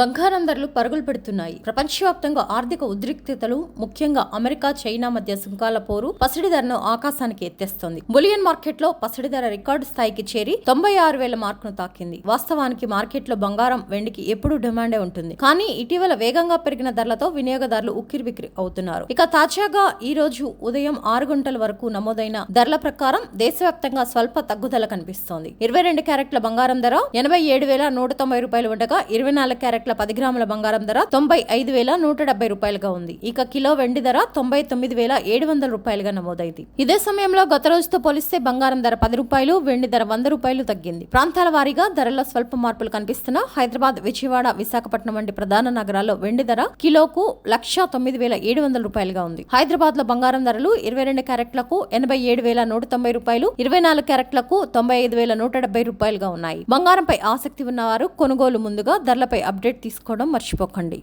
బంగారం ధరలు పరుగులు పెడుతున్నాయి. ప్రపంచవ్యాప్తంగా ఆర్థిక ఉద్రిక్తతలు ముఖ్యంగా అమెరికా చైనా మధ్య సుంకాల పోరు పసిడి ధరను ఆకాశానికి ఎత్తేస్తోంది. బులియన్ మార్కెట్లో పసిడి ధర రికార్డు స్థాయికి చేరి తొంభై ఆరు వేల మార్కును తాకింది. వాస్తవానికి మార్కెట్లో బంగారం వెండికి ఎప్పుడూ డిమాండే ఉంటుంది. కానీ ఇటీవల వేగంగా పెరిగిన ధరలతో వినియోగదారులు ఉక్కిరిబిక్కిరి అవుతున్నారు. ఇక తాజాగా ఈ రోజు ఉదయం ఆరు గంటల వరకు నమోదైన ధరల ప్రకారం దేశవ్యాప్తంగా స్వల్ప తగ్గుదల కనిపిస్తోంది. ఇరవై రెండు క్యారెట్ల బంగారం ధర ఎనభై ఏడు వేల నూట తొంభై రూపాయలు ఉండగా ఇరవై నాలుగు క్యారెట్ క్యారెట్ల పది గ్రాముల బంగారం ధర తొంభై ఐదు వేల నూట డెబ్బై రూపాయలుగా ఉంది. ఇక కిలో వెండి ధర తొంభై తొమ్మిది వేల ఏడు వందల రూపాయలుగా నమోదైంది. ఇదే సమయంలో గత రోజుతో పోలిస్తే బంగారం ధర పది రూపాయలు వెండి ధర వంద రూపాయలు తగ్గింది. ప్రాంతాల వారీగా ధరల్లో స్వల్ప మార్పులు కనిపిస్తున్నా హైదరాబాద్ విజయవాడ విశాఖపట్నం వంటి ప్రధాన నగరాల్లో వెండి ధర కిలోకు లక్ష తొమ్మిది వేల ఏడు వందల రూపాయలుగా ఉంది. హైదరాబాద్లో బంగారం ధరలు ఇరవై రెండు క్యారెట్లకు ఎనభై ఏడు వేల నూట తొంభై రూపాయలు ఇరవై నాలుగు క్యారెట్లకు తొంభై ఐదు వేల నూట డెబ్బై రూపాయలుగా ఉన్నాయి. బంగారంపై ఆసక్తి ఉన్నవారు కొనుగోలు ముందుగా ధరలపై అప్డేట్ తీసుకోవడం మర్చిపోకండి.